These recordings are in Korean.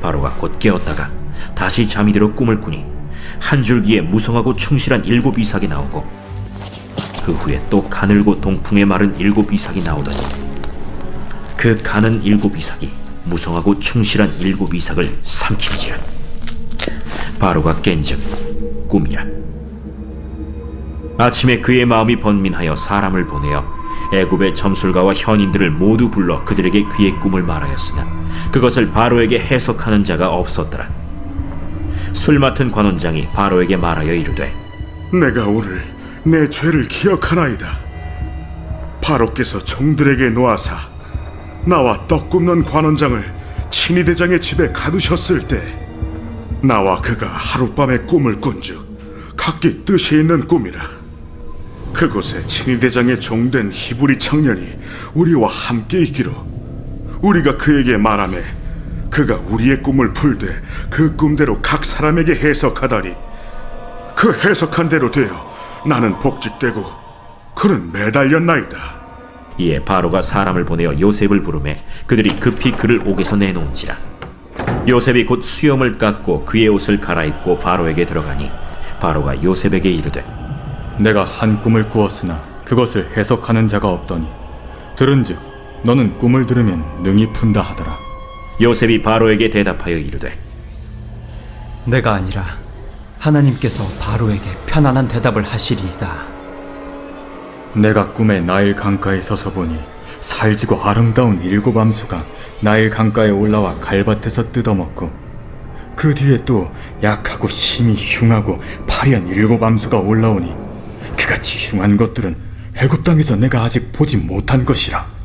바로가 곧 깨었다가 다시 잠이 들어 꿈을 꾸니 한 줄기에 무성하고 충실한 일곱 이삭이 나오고 그 후에 또 가늘고 동풍에 마른 일곱 이삭이 나오더니 그 가는 일곱 이삭이 무성하고 충실한 일곱 이삭을 삼키지라. 바로가 깬즉 꿈이라. 아침에 그의 마음이 번민하여 사람을 보내어 애굽의 점술가와 현인들을 모두 불러 그들에게 그의 꿈을 말하였으나 그것을 바로에게 해석하는 자가 없었더라. 술 맡은 관원장이 바로에게 말하여 이르되 내가 오늘 내 죄를 기억하나이다. 바로께서 종들에게 놓아사 나와 떡 굽는 관원장을 친위 대장의 집에 가두셨을 때 나와 그가 하룻밤에 꿈을 꾼즉 각기 뜻이 있는 꿈이라. 그곳에 친위 대장의 종된 히브리 청년이 우리와 함께 있기로 우리가 그에게 말하매 그가 우리의 꿈을 풀되 그 꿈대로 각 사람에게 해석하다니 그 해석한 대로 되어 나는 복직되고 그는 매달렸나이다. 이에 바로가 사람을 보내어 요셉을 부르매 그들이 급히 그를 옥에서 내놓은지라 요셉이 곧 수염을 깎고 그의 옷을 갈아입고 바로에게 들어가니 바로가 요셉에게 이르되 내가 한 꿈을 꾸었으나 그것을 해석하는 자가 없더니 들은즉 너는 꿈을 들으면 능히 푼다 하더라 요셉이 바로에게 대답하여 이르되 내가 아니라 하나님께서 바로에게 편안한 대답을 하시리이다. 내가 꿈에 나일 강가에 서서 보니 살지고 아름다운 일곱 암수가 나일 강가에 올라와 갈밭에서 뜯어먹고 그 뒤에 또 약하고 심히 흉하고 파리한 일곱 암수가 올라오니 그같이 흉한 것들은 애굽 땅에서 내가 아직 보지 못한 것이라 그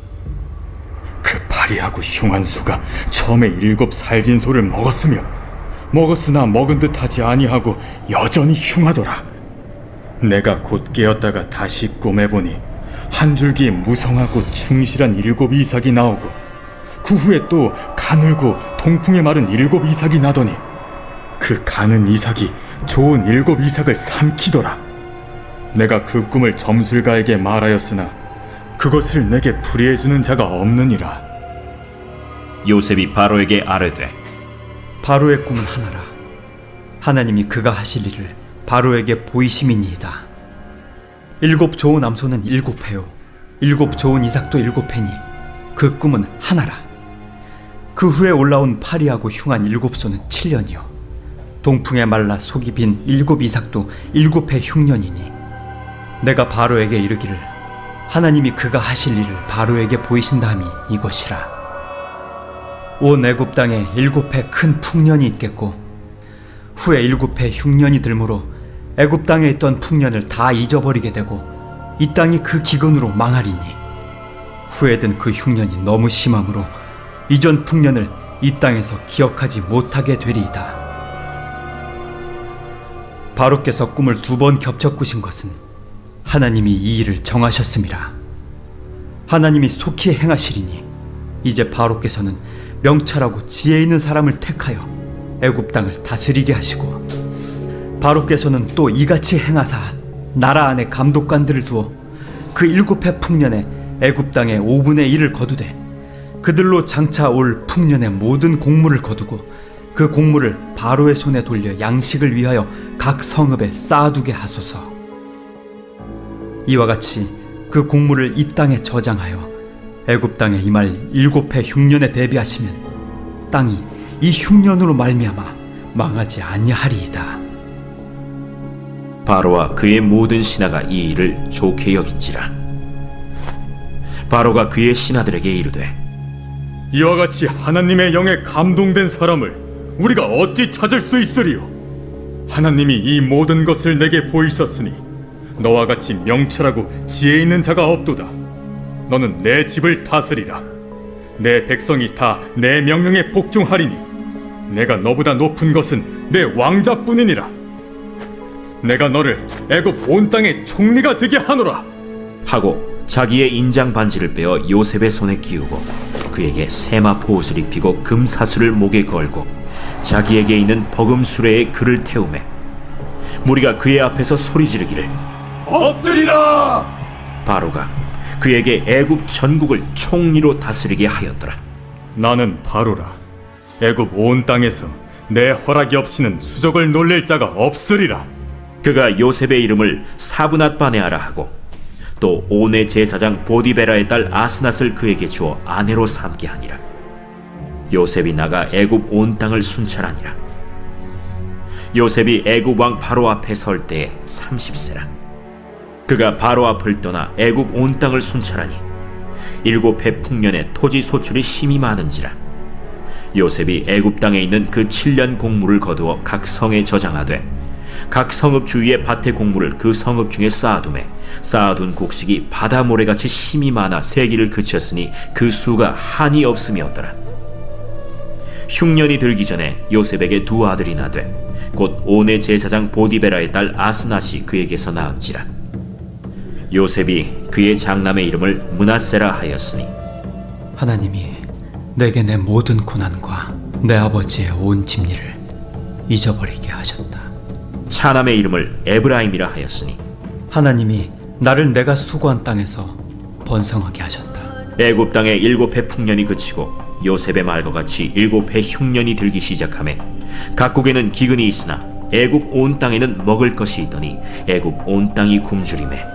파리하고 흉한 수가 처음에 일곱 살진 소를 먹었으며 먹었으나 먹은 듯 하지 아니하고 여전히 흉하더라. 내가 곧 깨었다가 다시 꿈에 보니 한 줄기에 무성하고 충실한 일곱 이삭이 나오고 그 후에 또 가늘고 동풍에 마른 일곱 이삭이 나더니 그 가는 이삭이 좋은 일곱 이삭을 삼키더라. 내가 그 꿈을 점술가에게 말하였으나 그것을 내게 풀이해 주는 자가 없느니라 요셉이 바로에게 아뢰되 바로의 꿈은 하나라. 하나님이 그가 하실 일을 바로에게 보이심이니이다. 일곱 좋은 암소는 일곱 해요. 일곱 좋은 이삭도 일곱 해니 그 꿈은 하나라. 그 후에 올라온 파리하고 흉한 일곱 소는 칠년이요. 동풍에 말라 속이 빈 일곱 이삭도 일곱 해 흉년이니 내가 바로에게 이르기를 하나님이 그가 하실 일을 바로에게 보이신다 함이 이것이라. 온 애굽 땅에 일곱 해 큰 풍년이 있겠고 후에 일곱 해 흉년이 들므로 애굽 땅에 있던 풍년을 다 잊어버리게 되고 이 땅이 그 기근으로 망하리니 후에든 그 흉년이 너무 심함으로 이전 풍년을 이 땅에서 기억하지 못하게 되리이다. 바로께서 꿈을 두 번 겹쳐 꾸신 것은 하나님이 이 일을 정하셨음이라. 하나님이 속히 행하시리니 이제 바로께서는 명철하고 지혜 있는 사람을 택하여 애굽 땅을 다스리게 하시고 바로께서는 또 이같이 행하사 나라 안에 감독관들을 두어 그 일곱 해 풍년에 애굽 땅의 5분의 1을 거두되 그들로 장차 올 풍년의 모든 공물을 거두고 그 공물을 바로의 손에 돌려 양식을 위하여 각 성읍에 쌓아두게 하소서. 이와 같이 그 공물을 이 땅에 저장하여 애굽 땅에 임할 일곱 해 흉년에 대비하시면 땅이 이 흉년으로 말미암아 망하지 아니하리이다. 바로와 그의 모든 신하가 이 일을 좋게 여긴지라 바로가 그의 신하들에게 이르되 이와 같이 하나님의 영에 감동된 사람을 우리가 어찌 찾을 수 있으리요? 하나님이 이 모든 것을 내게 보이셨으니 너와 같이 명철하고 지혜 있는 자가 없도다. 너는 내 집을 다스리라. 내 백성이 다 내 명령에 복종하리니 내가 너보다 높은 것은 내 왕자뿐이니라. 내가 너를 애굽 온 땅의 총리가 되게 하노라. 하고 자기의 인장 반지를 빼어 요셉의 손에 끼우고 그에게 세마 포 옷을 입히고 금사슬을 목에 걸고 자기에게 있는 버금 수레에 그를 태우매 무리가 그의 앞에서 소리 지르기를 엎드리라! 바로가 그에게 애굽 전국을 총리로 다스리게 하였더라 나는 바로라. 애굽 온 땅에서 내 허락이 없이는 수족을 놀릴 자가 없으리라. 그가 요셉의 이름을 사브낫 바네아라 하고 또 온의 제사장 보디베라의 딸 아스낫을 그에게 주어 아내로 삼게 하니라 요셉이 나가 애굽 온 땅을 순찰하니라 요셉이 애굽 왕 바로 앞에 설 때에 30세라 그가 바로 앞을 떠나 애굽 온 땅을 순찰하니 일곱 해 풍년에 토지 소출이 심히 많은지라. 요셉이 애굽 땅에 있는 그 7년 공물을 거두어 각 성에 저장하되 각 성읍 주위의 밭의 곡물을 그 성읍 중에 쌓아두매 쌓아둔 곡식이 바다 모래같이 힘이 많아 세기를 그쳤으니 그 수가 한이 없음이었더라. 흉년이 들기 전에 요셉에게 두 아들이 나되 곧 온의 제사장 보디베라의 딸 아스낫이 그에게서 낳은지라 요셉이 그의 장남의 이름을 문하세라 하였으니 하나님이 내게 내 모든 고난과 내 아버지의 온 집리를 잊어버리게 하셨다. 차남의 이름을 에브라임이라 하였으니 하나님이 나를 내가 수고한 땅에서 번성하게 하셨다. 애굽 땅에 일곱 해 풍년이 그치고 요셉의 말과 같이 일곱 해 흉년이 들기 시작하매 각국에는 기근이 있으나 애굽 온 땅에는 먹을 것이 있더니 애굽 온 땅이 굶주림에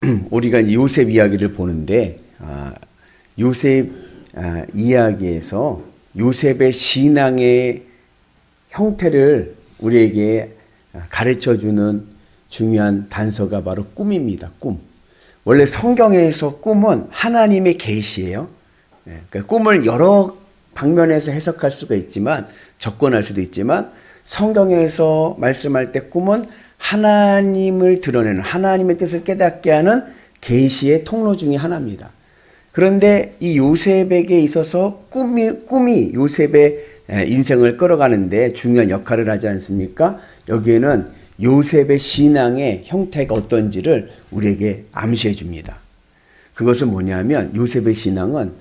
우리가 이제 요셉 이야기를 보는데 아, 요셉 아, 이야기에서 요셉의 신앙의 형태를 우리에게 가르쳐 주는 중요한 단서가 바로 꿈입니다. 꿈. 원래 성경에서 꿈은 하나님의 계시예요. 예, 그러니까 꿈을 여러 방면에서 해석할 수가 있지만 접근할 수도 있지만 성경에서 말씀할 때 꿈은 하나님을 드러내는 하나님의 뜻을 깨닫게 하는 계시의 통로 중에 하나입니다. 그런데 이 요셉에게 있어서 꿈이 꿈이 요셉의 인생을 끌어가는데 중요한 역할을 하지 않습니까? 여기에는 요셉의 신앙의 형태가 어떤지를 우리에게 암시해 줍니다. 그것은 뭐냐면 요셉의 신앙은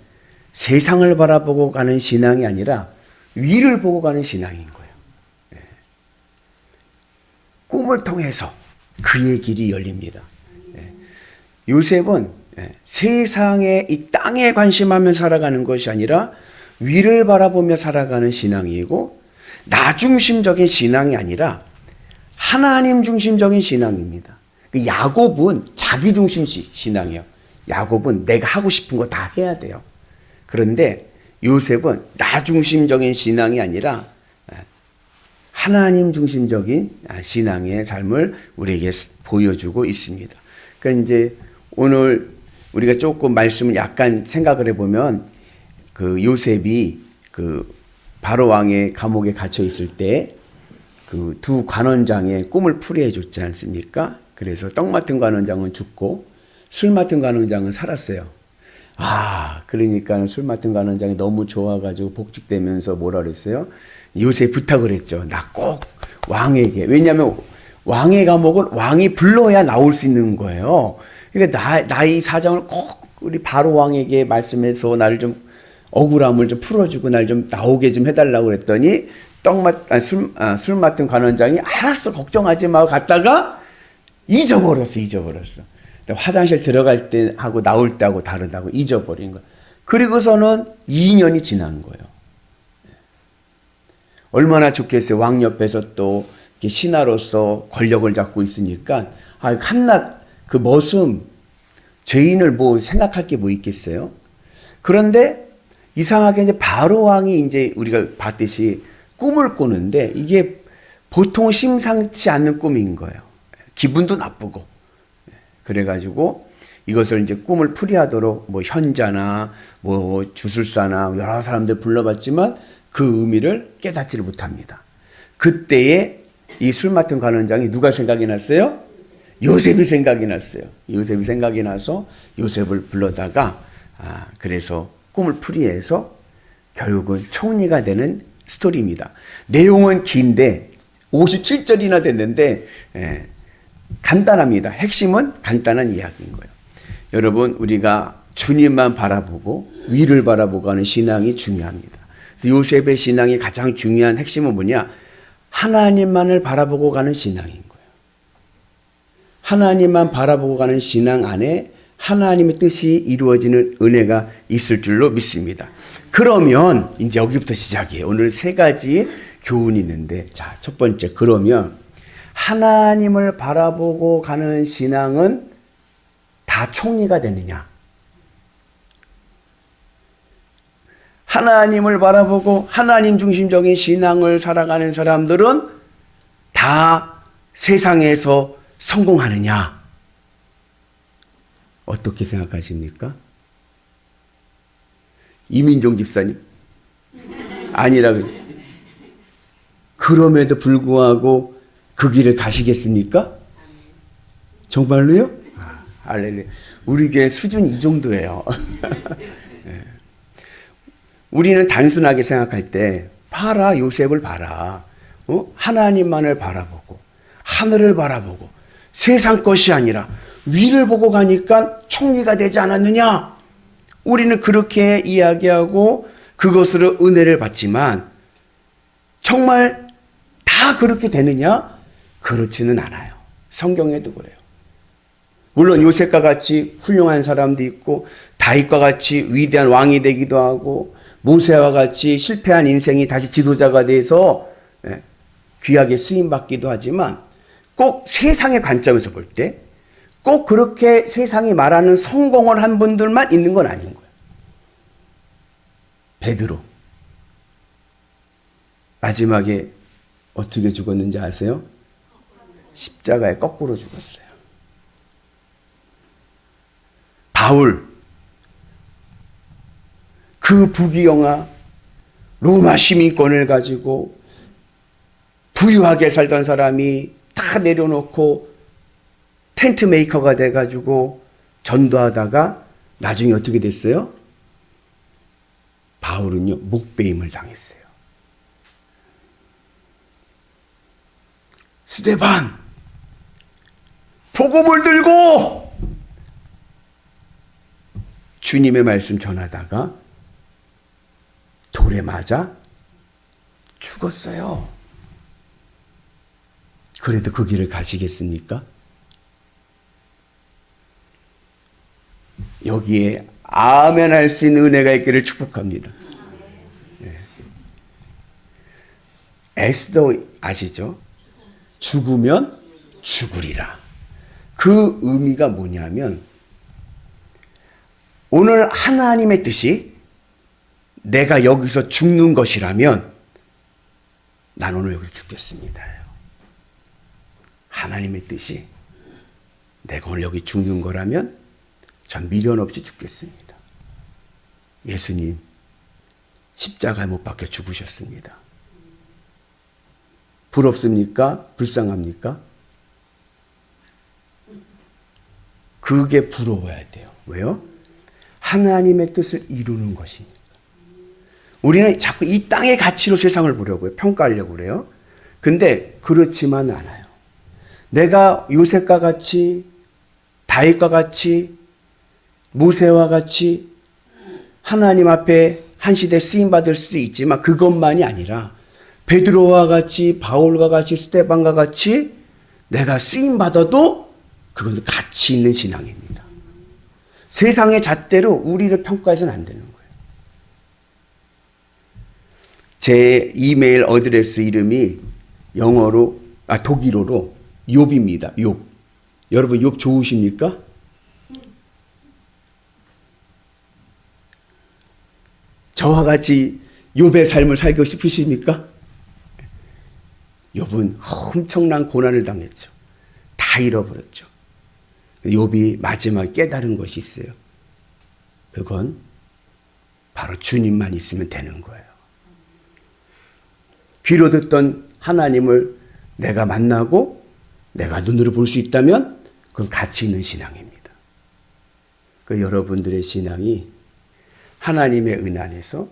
세상을 바라보고 가는 신앙이 아니라 위를 보고 가는 신앙인 거예요. 예. 꿈을 통해서 그의 길이 열립니다. 예. 요셉은 예, 세상에 이 땅에 관심하며 살아가는 것이 아니라 위를 바라보며 살아가는 신앙이고 나 중심적인 신앙이 아니라 하나님 중심적인 신앙입니다. 그 야곱은 자기 중심 신앙이에요. 야곱은 내가 하고 싶은 거 다 해야 돼요. 그런데 요셉은 나 중심적인 신앙이 아니라 하나님 중심적인 신앙의 삶을 우리에게 보여주고 있습니다. 그러니까 이제 오늘 우리가 조금 말씀을 약간 생각을 해보면 그 요셉이 그 바로 왕의 감옥에 갇혀 있을 때 그 두 관원장의 꿈을 풀이해 줬지 않습니까? 그래서 떡 맡은 관원장은 죽고 술 맡은 관원장은 살았어요. 아, 그러니까 술 맡은 관원장이 너무 좋아가지고 복직되면서 뭐라 그랬어요? 요새 부탁을 했죠. 나 꼭 왕에게. 왜냐하면 왕의 감옥은 왕이 불러야 나올 수 있는 거예요. 그러니까 나, 나이 사정을 꼭 우리 바로 왕에게 말씀해서 나를 좀 억울함을 좀 풀어주고 날 좀 나오게 좀 해달라고 그랬더니 떡맛 아, 술, 아, 술 맡은 관원장이 알았어 걱정하지 마 갔다가 잊어버렸어 잊어버렸어 화장실 들어갈 때 하고 나올 때하고 다르다고 잊어버린 거야 그리고서는 2년이 지난 거예요. 얼마나 좋겠어요. 왕 옆에서 또 신하로서 권력을 잡고 있으니까. 아, 한낱 그 머슴 죄인을 뭐 생각할 게 뭐 있겠어요? 그런데 이상하게 이제 바로 왕이 이제 우리가 봤듯이 꿈을 꾸는데 이게 보통 심상치 않는 꿈인 거예요. 기분도 나쁘고. 그래가지고 이것을 이제 꿈을 풀이하도록 뭐 현자나 뭐 주술사나 여러 사람들 불러봤지만 그 의미를 깨닫지를 못합니다. 그때에 이 술 맡은 관원장이 누가 생각이 났어요? 요셉이 생각이 났어요. 요셉이 생각이 나서 요셉을 불러다가 아 그래서 꿈을 풀이해서 결국은 총리가 되는 스토리입니다. 내용은 긴데 57절이나 됐는데 예, 간단합니다. 핵심은 간단한 이야기인 거예요. 여러분 우리가 주님만 바라보고 위를 바라보고 하는 신앙이 중요합니다. 요셉의 신앙이 가장 중요한 핵심은 뭐냐? 하나님만을 바라보고 가는 신앙인 거예요. 하나님만 바라보고 가는 신앙 안에 하나님의 뜻이 이루어지는 은혜가 있을 줄로 믿습니다. 그러면 이제 여기부터 시작이에요. 오늘 세 가지 교훈이 있는데 자, 첫 번째 그러면 하나님을 바라보고 가는 신앙은 다 총리가 되느냐? 하나님을 바라보고 하나님 중심적인 신앙을 살아가는 사람들은 다 세상에서 성공하느냐? 어떻게 생각하십니까? 이민종 집사님? 아니라고. 그럼에도 불구하고 그 길을 가시겠습니까? 정말로요? 아, 할렐루야. 우리 교회 수준 이 정도예요. 예. 우리는 단순하게 생각할 때 봐라 요셉을 봐라. 어? 하나님만을 바라보고 하늘을 바라보고 세상 것이 아니라 위를 보고 가니까 총리가 되지 않았느냐? 우리는 그렇게 이야기하고 그것으로 은혜를 받지만 정말 다 그렇게 되느냐? 그렇지는 않아요. 성경에도 그래요. 물론 요셉과 같이 훌륭한 사람도 있고 다윗과 같이 위대한 왕이 되기도 하고 모세와 같이 실패한 인생이 다시 지도자가 돼서 예, 귀하게 쓰임 받기도 하지만 꼭 세상의 관점에서 볼 때 꼭 그렇게 세상이 말하는 성공을 한 분들만 있는 건 아닌 거예요. 베드로 마지막에 어떻게 죽었는지 아세요? 십자가에 거꾸로 죽었어요. 바울 그 부귀영화 로마 시민권을 가지고 부유하게 살던 사람이 다 내려놓고 텐트 메이커가 돼 가지고 전도하다가 나중에 어떻게 됐어요? 바울은요 목배임을 당했어요. 스테반 복음을 들고 주님의 말씀 전하다가 돌에 맞아 죽었어요. 그래도 그 길을 가시겠습니까? 여기에 아멘 할 수 있는 은혜가 있기를 축복합니다. 예. 에스더 아시죠? 죽으면 죽으리라. 그 의미가 뭐냐면 오늘 하나님의 뜻이 내가 여기서 죽는 것이라면 난 오늘 여기서 죽겠습니다. 하나님의 뜻이 내가 오늘 여기 죽는 거라면 전 미련 없이 죽겠습니다. 예수님 십자가에 못 박혀 죽으셨습니다. 부럽습니까? 불쌍합니까? 그게 부러워야 돼요. 왜요? 하나님의 뜻을 이루는 것이니까. 우리는 자꾸 이 땅의 가치로 세상을 보려고요. 평가하려고 그래요. 근데 그렇지만 않아요. 내가 요셉과 같이 다윗과 같이 모세와 같이 하나님 앞에 한 시대 쓰임 받을 수도 있지만 그것만이 아니라 베드로와 같이 바울과 같이 스테반과 같이 내가 쓰임 받아도 그것은 가치 있는 신앙입니다. 세상의 잣대로 우리를 평가해서는 안 되는 거예요. 제 이메일 어드레스 이름이 영어로 아 독일어로 욥입니다. 욥. 여러분 욥 좋으십니까? 저와 같이 욥의 삶을 살고 싶으십니까? 욥은 엄청난 고난을 당했죠. 다 잃어버렸죠. 욥이 마지막에 깨달은 것이 있어요. 그건 바로 주님만 있으면 되는 거예요. 귀로 듣던 하나님을 내가 만나고 내가 눈으로 볼 수 있다면 그건 가치 있는 신앙입니다. 그 여러분들의 신앙이 하나님의 은 안에서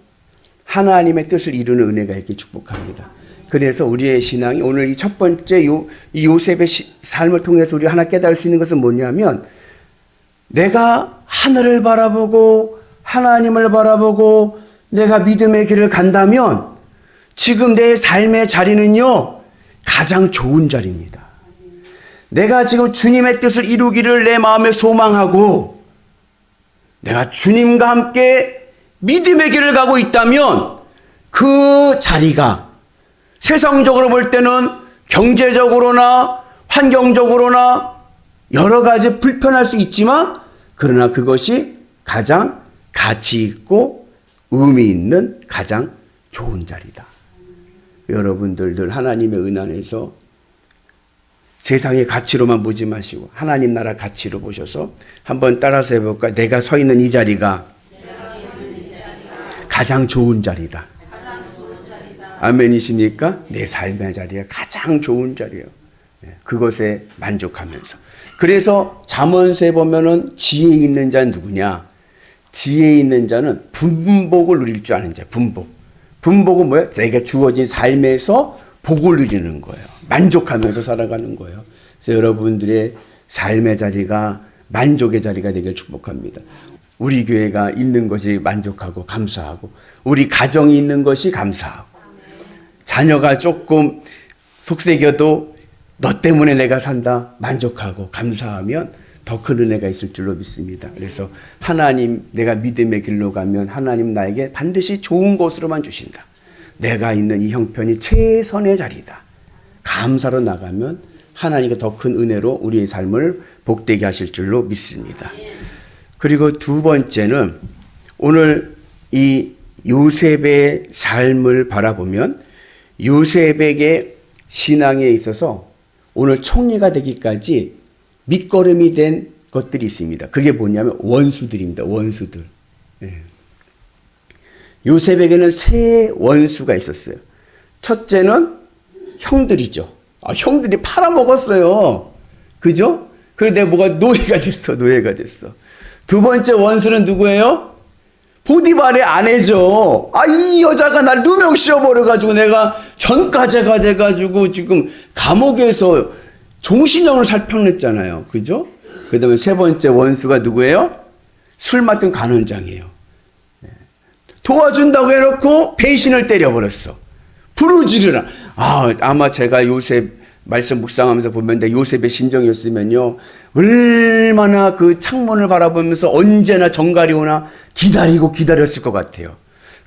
하나님의 뜻을 이루는 은혜가 있게 축복합니다. 그래서 우리의 신앙이 오늘 이 첫 번째 요, 이 요셉의 시- 삶을 통해서 우리 하나 깨달을 수 있는 것은 뭐냐면 내가 하늘을 바라보고 하나님을 바라보고 내가 믿음의 길을 간다면 지금 내 삶의 자리는요 가장 좋은 자리입니다. 내가 지금 주님의 뜻을 이루기를 내 마음에 소망하고 내가 주님과 함께 믿음의 길을 가고 있다면 그 자리가 세상적으로 볼 때는 경제적으로나 환경적으로나 여러 가지 불편할 수 있지만 그러나 그것이 가장 가치 있고 의미 있는 가장 좋은 자리다. 여러분들 늘 하나님의 은 안에서 세상의 가치로만 보지 마시고 하나님 나라 가치로 보셔서 한번 따라서 해볼까? 내가 서 있는 이 자리가 가장 좋은 자리다. 아멘이십니까? 내 삶의 자리가 가장 좋은 자리예요. 예, 그것에 만족하면서. 그래서 잠언서에 보면은 지혜 있는 자는 누구냐? 지혜 있는 자는 분복을 누릴 줄 아는 자. 분복. 분복은 뭐예요? 자기가 주어진 삶에서 복을 누리는 거예요. 만족하면서 살아가는 거예요. 그래서 여러분들의 삶의 자리가 만족의 자리가 되길 축복합니다. 우리 교회가 있는 것이 만족하고 감사하고 우리 가정이 있는 것이 감사하고 자녀가 조금 속색여도 너 때문에 내가 산다 만족하고 감사하면 더 큰 은혜가 있을 줄로 믿습니다. 그래서 하나님 내가 믿음의 길로 가면 하나님 나에게 반드시 좋은 것으로만 주신다. 내가 있는 이 형편이 최선의 자리다. 감사로 나가면 하나님께 더 큰 은혜로 우리의 삶을 복되게 하실 줄로 믿습니다. 그리고 두 번째는 오늘 이 요셉의 삶을 바라보면 요셉에게 신앙에 있어서 오늘 총리가 되기까지 밑거름이 된 것들이 있습니다. 그게 뭐냐면 원수들입니다. 원수들. 예. 요셉에게는 세 원수가 있었어요. 첫째는 형들이죠. 아, 형들이 팔아먹었어요. 그죠? 그래 내가 뭐가 노예가 됐어. 노예가 됐어. 두 번째 원수는 누구예요? 보디발의 아내죠. 아, 이 여자가 날 누명 씌워버려가지고 내가 전과제가 돼가지고 지금 감옥에서 종신형을 살펴냈잖아요. 그죠? 그 다음에 세 번째 원수가 누구예요? 술 맡은 간원장이에요. 도와준다고 해놓고 배신을 때려버렸어. 부르지르라. 아, 아마 제가 요셉 말씀 묵상하면서 보면 내 요셉의 심정이었으면요. 얼마나 그 창문을 바라보면서 언제나 정갈이 오나 기다리고 기다렸을 것 같아요.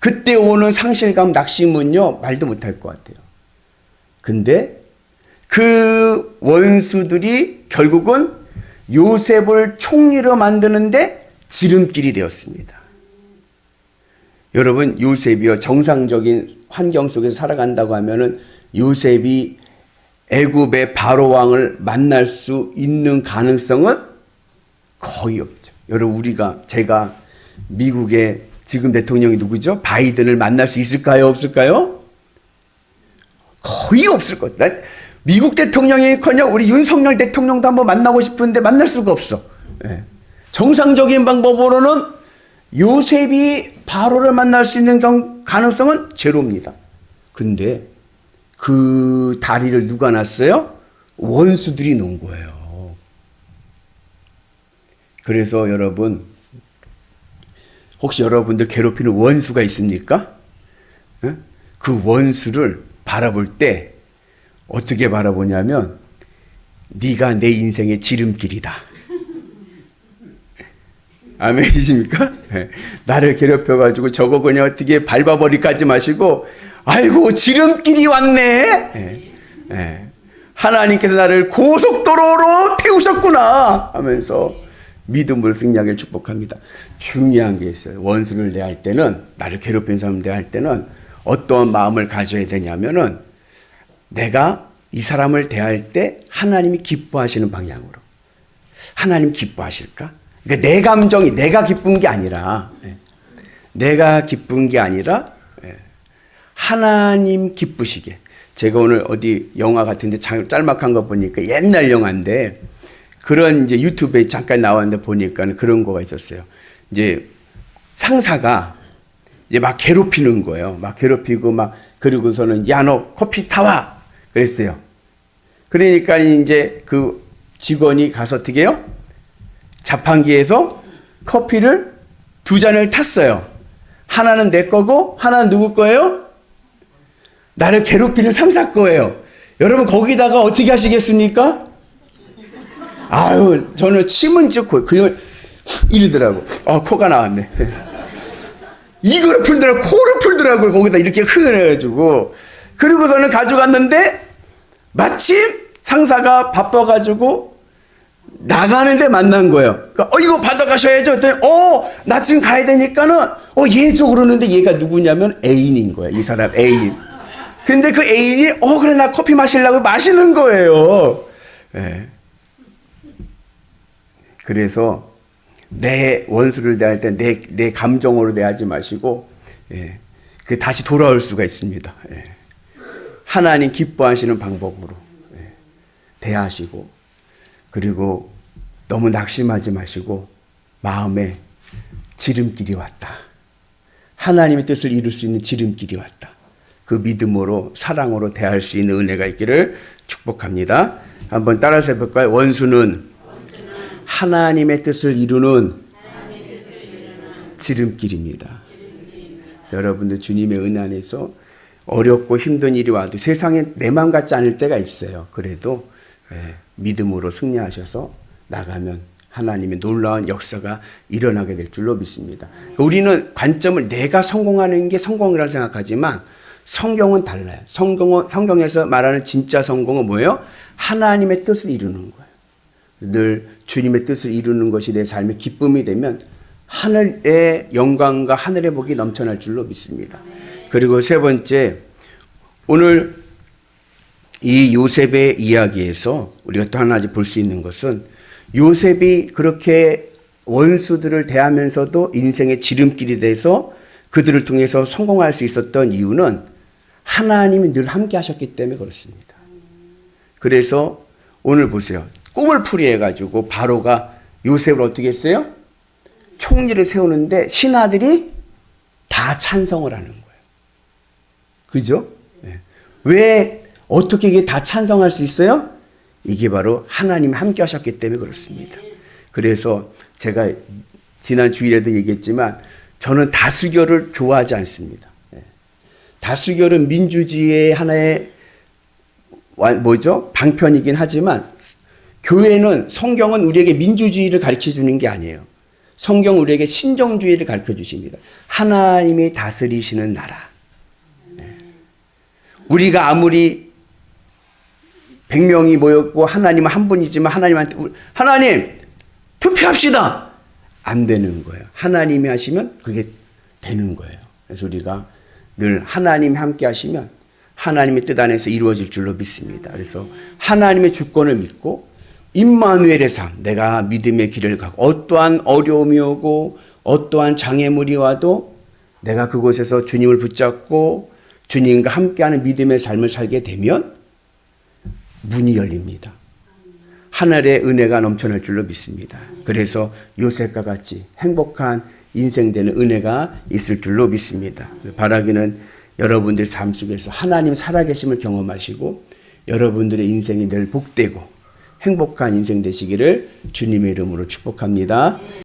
그때 오는 상실감, 낙심은요, 말도 못할 것 같아요. 근데 그 원수들이 결국은 요셉을 총리로 만드는데 지름길이 되었습니다. 여러분 요셉이요 정상적인 환경 속에서 살아간다고 하면은 요셉이 애굽의 바로 왕을 만날 수 있는 가능성은 거의 없죠. 여러분 우리가 제가 미국의 지금 대통령이 누구죠? 바이든을 만날 수 있을까요? 없을까요? 거의 없을 것. 난 미국 대통령이커녕 우리 윤석열 대통령도 한번 만나고 싶은데 만날 수가 없어. 예. 정상적인 방법으로는 요셉이 바로를 만날 수 있는 경- 가능성은 제로입니다. 근데 그 다리를 누가 놨어요? 원수들이 놓은 거예요. 그래서 여러분, 혹시 여러분들 괴롭히는 원수가 있습니까? 예? 그 원수를 바라볼 때 어떻게 바라보냐면 네가 내 인생의 지름길이다. 아멘이십니까? 예. 나를 괴롭혀가지고 저거 그냥 어떻게 밟아버리까지 마시고, 아이고, 지름길이 왔네? 예. 예. 하나님께서 나를 고속도로로 태우셨구나! 하면서 믿음으로 승리하기를 축복합니다. 중요한 게 있어요. 원수를 대할 때는, 나를 괴롭히는 사람을 대할 때는 어떠한 마음을 가져야 되냐면은, 내가 이 사람을 대할 때 하나님이 기뻐하시는 방향으로. 하나님 기뻐하실까? 그러니까 내 감정이 내가 기쁜 게 아니라, 예. 내가 기쁜 게 아니라, 예. 하나님 기쁘시게. 제가 오늘 어디 영화 같은데 장- 짤막한 거 보니까 옛날 영화인데 그런 이제 유튜브에 잠깐 나왔는데 보니까 그런 거가 있었어요. 이제 상사가 이제 막 괴롭히는 거예요. 막 괴롭히고 막 그리고서는 야 너 커피 타와 그랬어요. 그러니까 이제 그 직원이 가서 어떻게 해요? 자판기에서 커피를 두 잔을 탔어요. 하나는 내 거고 하나는 누구 거예요? 나를 괴롭히는 상사 거예요. 여러분 거기다가 어떻게 하시겠습니까? 아유 저는 침은 찍고 그 이러더라고. 아 코가 나왔네. 이거를 풀더라고 코를 풀더라고요. 거기다 이렇게 흥해가지고 그리고서는 가져갔는데 마침 상사가 바빠가지고 나가는데 만난 거예요. 그러니까 어 이거 받아가셔야죠. 그랬더니 어 나 지금 가야 되니까는 어얘 줘 그러는데 얘가 누구냐면 애인인 거야. 이 사람 애인. 근데 그 애인이 어 그래 나 커피 마시려고 마시는 거예요. 예. 그래서 내 원수를 대할 때 내 내 감정으로 대하지 마시고 예. 그 다시 돌아올 수가 있습니다. 예. 하나님 기뻐하시는 방법으로 예. 대하시고 그리고 너무 낙심하지 마시고 마음에 지름길이 왔다. 하나님의 뜻을 이룰 수 있는 지름길이 왔다. 그 믿음으로 사랑으로 대할 수 있는 은혜가 있기를 축복합니다. 한번 따라서 해볼까요? 원수는 하나님의 뜻을 이루는 지름길입니다. 여러분들 주님의 은혜 안에서 어렵고 힘든 일이 와도 세상에 내맘 같지 않을 때가 있어요. 그래도 예, 믿음으로 승리하셔서 나가면 하나님의 놀라운 역사가 일어나게 될 줄로 믿습니다. 우리는 관점을 내가 성공하는 게 성공이라고 생각하지만 성경은 달라요. 성경은, 성경에서 말하는 진짜 성공은 뭐예요? 하나님의 뜻을 이루는 거예요. 늘 주님의 뜻을 이루는 것이 내 삶의 기쁨이 되면 하늘의 영광과 하늘의 복이 넘쳐날 줄로 믿습니다. 그리고 세 번째, 오늘 이 요셉의 이야기에서 우리가 또 하나 볼수 있는 것은 요셉이 그렇게 원수들을 대하면서도 인생의 지름길이 돼서 그들을 통해서 성공할 수 있었던 이유는 하나님이 늘 함께 하셨기 때문에 그렇습니다. 그래서 오늘 보세요. 꿈을 풀이해가지고 바로가 요셉을 어떻게 했어요? 총리를 세우는데 신하들이 다 찬성을 하는 거예요. 그죠? 네. 왜 어떻게 이게 다 찬성할 수 있어요? 이게 바로 하나님이 함께 하셨기 때문에 그렇습니다. 그래서 제가 지난 주일에도 얘기했지만 저는 다수결을 좋아하지 않습니다. 예. 다수결은 민주주의의 하나의 와- 뭐죠? 방편이긴 하지만 교회는 성경은 우리에게 민주주의를 가르쳐 주는 게 아니에요. 성경 우리에게 신정주의를 가르쳐 주십니다. 하나님이 다스리시는 나라. 예. 우리가 아무리 100명이 모였고 하나님은 한 분이지만 하나님한테 하나님 투표합시다. 안 되는 거예요. 하나님이 하시면 그게 되는 거예요. 그래서 우리가 늘 하나님이 함께 하시면 하나님의 뜻 안에서 이루어질 줄로 믿습니다. 그래서 하나님의 주권을 믿고 임마누엘의 삶, 내가 믿음의 길을 가고 어떠한 어려움이 오고 어떠한 장애물이 와도 내가 그곳에서 주님을 붙잡고 주님과 함께하는 믿음의 삶을 살게 되면 문이 열립니다. 하늘의 은혜가 넘쳐날 줄로 믿습니다. 그래서 요셉과 같이 행복한 인생 되는 은혜가 있을 줄로 믿습니다. 바라기는 여러분들 삶 속에서 하나님 살아계심을 경험하시고 여러분들의 인생이 늘 복되고 행복한 인생 되시기를 주님의 이름으로 축복합니다.